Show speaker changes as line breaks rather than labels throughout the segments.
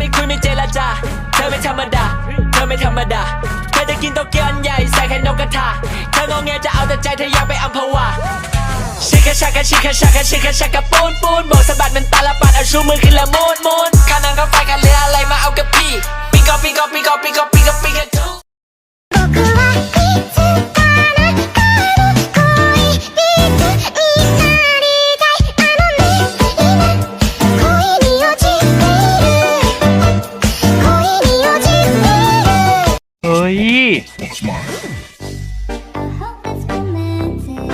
ไม่คุยไม่เจรจา เธอไม่ธรรมดา เธอไม่ธรรมดา เธอจะกินโตเกียวอันใหญ่ใส่แค่นกกระทา เธองอแงจะเอาแต่ใจเธออยากไปอัมพวาชิคาชากาชิคาชากาชิคาชากาปูนปูนโบกสะบัดมันตาละปัดเอาชูมือขึ้นละมูนมูนข้านัง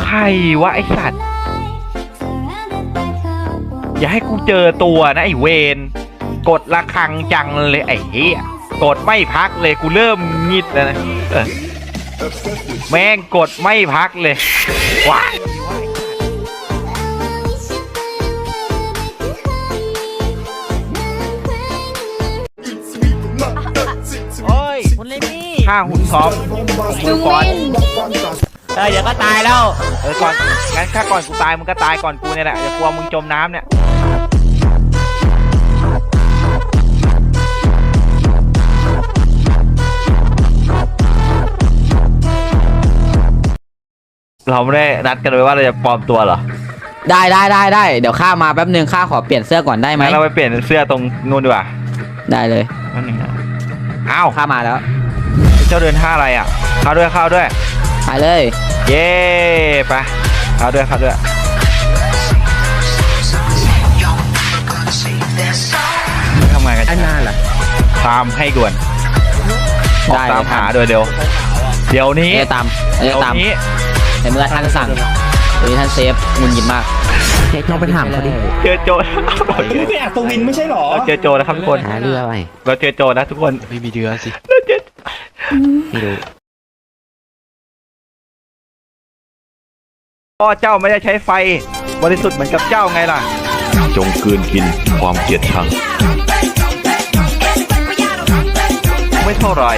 ใครวะไอสัตว์ อย่าให้กูเจอตัวนะไอเวนกดระคังจังเลยไอเฮียกดไม่พักเลยกูเริ่มงิดแล้วนะแม่งกดไม่พักเลยว้า ฆ่าหุ่นซ้อมหุ่นฟอน
เออเดี๋ยวก็ตายแล้ว
เออก่อนงั้นถ้าก่อนกูตายมึงก็ตายก่อนกูเนี่ยแหละอย่ากลัวมึงจมน้ำเนี่ยเราไม่ได้นัดกันไว้ว่าเราจะปลอมตัวเหรอ
ได้ได้ได้ได้เดี๋ยวข้ามาแป๊บนึงข้าขอเปลี่ยนเสื้อก่อนได้ไหม
งั้นเราไปเปลี่ยนเสื้อตรงนู่นดีกว่า
ได้เลย
แป๊บนึงนะอ้าว
ข้ามาแล้ว
เจ้าเดินท่าอะไรอะเข้าด้วยเข้าด้วย
ไปเลย
เย้ไปเข้าด้วยเข้าด้วย ทำไงกัน
อันนานเหรอ
ตามให้ด่วนออก
ได้
ตาม
เลย
หา
ครับ
โดยเดียวเดี๋ยวนี้
เดี๋ยวตามเดี๋
เดี๋
ย
ยวว
ตาม
นี้
ในเมื่อท่านสั่งหรือท่านเซฟงุนยินมากลองไปถามเขาดิ
เจอโจร
ไม่เป็นอัศวินไม่ใช่หรอ
เราเจอโจรนะครับทุกคน
หาเรือไป
เราเจอโจรนะทุกคน
ไม่มีเดือสิ
เราเจอ
ไม่รู้
พ่อเจ้าไม่ได้ใช้ไฟ บริสุทธิ์เหมือนกับเจ้าไงล่ะ
จงกลืนกินความเกลียดชัง
ไม่เท่าไหร่